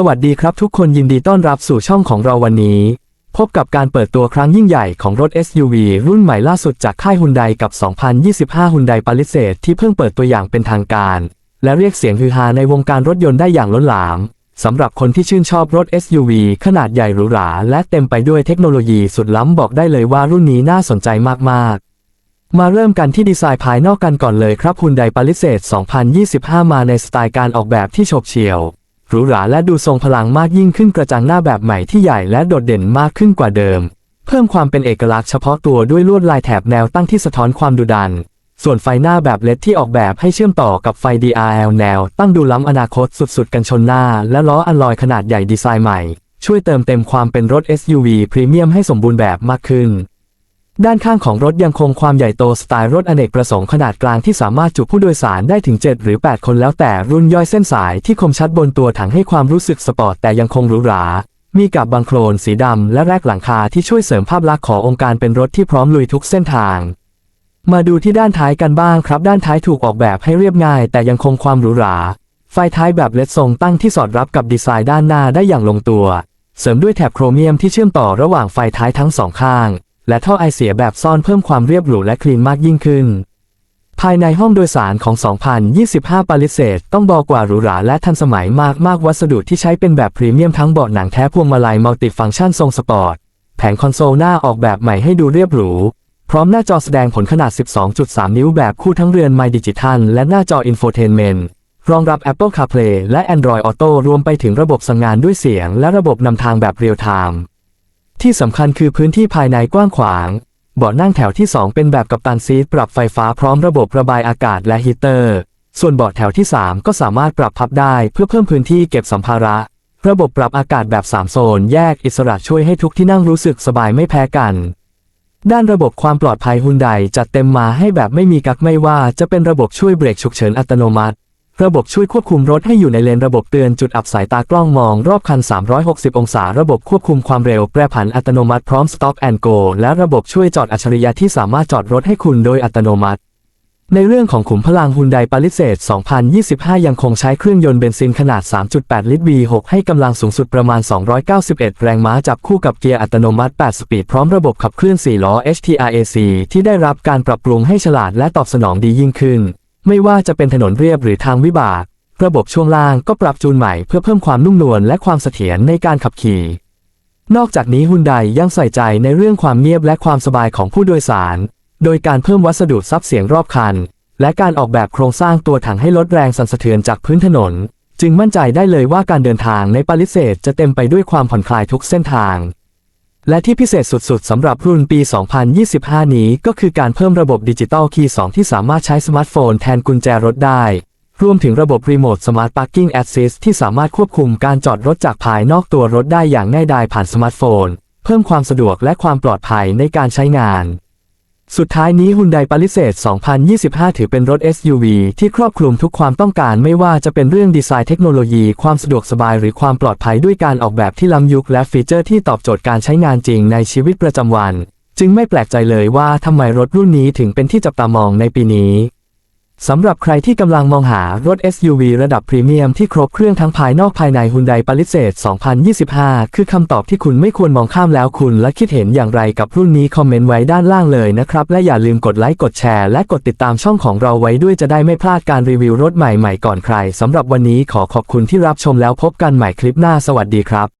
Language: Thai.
สวัสดีครับทุกคนยินดีต้อนรับสู่ช่องของเราวันนี้ พบกับการเปิดตัวครั้งยิ่งใหญ่ของรถ SUV รุ่นใหม่ล่าสุดจากค่ายฮุนไดกับ 2025ฮุนไดปาลิเซตที่เพิ่งเปิดตัวอย่างเป็นทางการ และเรียกเสียงฮือฮาในวงการรถยนต์ได้อย่างล้นหลามสำหรับคนที่ชื่นชอบรถ SUV ขนาดใหญ่หรูหราและเต็มไปด้วยเทคโนโลยีสุดล้ำบอกได้เลยว่ารุ่นนี้น่าสนใจมากๆมาเริ่มกันที่ดีไซน์ภายนอกกันก่อนเลยครับฮุนไดปาลิเซต2025 มาในสไตล์การออกแบบที่โฉบเฉี่ยว หรูหราและดูทรงพลังมากยิ่งขึ้นกระจังหน้าแบบใหม่ที่ใหญ่และโดดเด่นมากขึ้นกว่าเดิม เพิ่มความเป็นเอกลักษณ์เฉพาะตัวด้วยลวดลายแถบแนวตั้งที่สะท้อนความดุดัน ส่วนไฟหน้าแบบเลดที่ออกแบบให้เชื่อมต่อกับไฟ DRL แนว ตั้งดูล้ำอนาคตสุดๆ กันชนหน้า และล้ออัลลอยขนาดใหญ่ดีไซน์ใหม่ ช่วยเติมเต็มความเป็นรถ SUV พรีเมียมให้สมบูรณ์แบบมากขึ้น ด้านข้างของรถยังคงความใหญ่โตสไตล์รถอเนกประสงค์ขนาดกลางที่สามารถจุผู้โดยสารได้ถึง 7 หรือ 8 คนแล้วแต่รุ่นย่อยเส้นสายที่คมชัดบนตัวถังให้ความรู้สึกสปอร์ตแต่ยังคงหรูหรา มีกับบังโคลนสีดำและแรกหลังคาที่ช่วยเสริมภาพลักษณ์ขององค์การเป็นรถที่พร้อมลุยทุกเส้นทาง มาดูที่ด้านท้ายกันบ้างครับ ด้านท้ายถูกออกแบบให้เรียบง่าย แต่ยังคงความหรูหรา ไฟท้ายแบบเลดทรงตั้งที่สอดรับกับดีไซน์ด้านหน้าได้อย่างลงตัว เสริมด้วยแถบโครเมียมที่เชื่อมต่อระหว่างไฟท้ายทั้งสองข้าง และท่อไอเสียแบบซ่อนเพิ่มความเรียบหรูและคลีนมากยิ่งขึ้น ภายในห้องโดยสารของ 2025 ปาลิเซตต้องบอกว่าหรูหราและทันสมัยมากมากวัสดุที่ใช้เป็นแบบพรีเมียมทั้งเบาะหนังแท้พวงมาลัยมัลติฟังก์ชันทรงสปอร์ต แผงคอนโซลหน้าออกแบบใหม่ให้ดูเรียบหรูพร้อมหน้าจอแสดงผลขนาด 12.3 นิ้วแบบคู่ทั้งเรือนไมดิจิทัลและหน้าจออินโฟเทนเมนต์รองรับ Apple CarPlay และ Android Auto รวมไปถึงระบบสั่งงานด้วยเสียง และระบบนำทางแบบเรียลไทม์ ที่สำคัญคือพื้นที่ภายในกว้างขวาง เบาะนั่งแถวที่ 2 เป็นแบบกัปตันซีทปรับไฟฟ้าพร้อมระบบระบายอากาศและฮีเตอร์ ส่วนเบาะแถวที่ 3 ก็สามารถปรับพับได้เพื่อเพิ่มพื้นที่เก็บสัมภาระ ระบบปรับอากาศแบบ 3 โซน แยกอิสระช่วยให้ทุกที่นั่งรู้สึกสบายไม่แพ้กัน ด้านระบบความปลอดภัยฮุนไดจัดเต็มมาให้แบบไม่มีกักไม่ว่าจะเป็นระบบช่วยเบรกฉุกเฉินอัตโนมัติ ระบบช่วยควบคุมรถให้อยู่ในเลนระบบเตือนจุดอับสายตากล้องมองรอบคัน 360 องศา ระบบควบคุมความเร็วแปรผันอัตโนมัติพร้อม Stop and Go และระบบช่วยจอดอัจฉริยะที่สามารถจอดรถให้คุณโดยอัตโนมัติ ในเรื่องของขุมพลังฮุนไดปาลิเซต2025 ยังคงใช้เครื่องยนต์เบนซินขนาด 3.8 ลิตร V6 ให้กำลังสูงสุดประมาณ 291 แรงม้าจับคู่กับเกียร์อัตโนมัติ 8 สปีดพร้อมระบบขับเคลื่อน 4 ล้อ HTRAC ที่ได้รับการปรับปรุงให้ฉลาดและตอบสนองดียิ่งขึ้น ไม่ว่าจะเป็นถนนเรียบหรือทางวิบาก ระบบช่วงล่างก็ปรับจูนใหม่เพื่อเพิ่มความนุ่มนวลและความเสถียรในการขับขี่ นอกจากนี้ฮุนไดยังใส่ใจในเรื่องความเงียบและความสบายของผู้โดยสาร โดยการเพิ่มวัสดุซับเสียงรอบคัน และการออกแบบโครงสร้างตัวถังให้ลดแรงสั่นสะเทือนจากพื้นถนน จึงมั่นใจได้เลยว่าการเดินทางในปาลิเซตจะเต็มไปด้วยความผ่อนคลายทุกเส้นทาง และที่พิเศษสุดๆ สำหรับรุ่นปี 2025 นี้ก็คือการเพิ่มระบบดิจิตอลคีย์ 2 ที่สามารถใช้สมาร์ทโฟนแทนกุญแจรถได้ รวมถึงระบบรีโมทสมาร์ทพาร์กิ่งแอสซิสที่สามารถควบคุมการจอดรถจากภายนอกตัวรถได้อย่างง่ายดายผ่านสมาร์ทโฟน เพิ่มความสะดวกและความปลอดภัยในการใช้งาน สุดท้ายนี้ฮุนไดปาลิเซต2025 ถือเป็นรถ SUV ที่ครอบคลุมทุกความต้องการไม่ว่าจะเป็นเรื่องดีไซน์เทคโนโลยี ความสะดวกสบายหรือความปลอดภัยด้วยการออกแบบที่ล้ำยุคและฟีเจอร์ที่ตอบโจทย์การใช้งานจริงในชีวิตประจำวัน จึงไม่แปลกใจเลยว่าทำไมรถรุ่นนี้ถึงเป็นที่จับตามองในปีนี้ สำหรับใครที่กำลังมองหารถ SUV ระดับพรีเมียมที่ครบเครื่องทั้งภายนอกภายในฮุนไดปาลิเซต2025 คือคำตอบที่คุณไม่ควรมองข้ามแล้วคุณและคิดเห็นอย่างไรกับรุ่นนี้คอมเมนต์ไว้ด้านล่างเลยนะครับ และอย่าลืมกดไลค์กดแชร์และกดติดตามช่องของเราไว้ด้วยจะได้ไม่พลาดการรีวิวรถใหม่ๆก่อนใครสำหรับวันนี้ขอขอบคุณที่รับชมแล้วพบกันใหม่คลิปหน้าสวัสดีครับ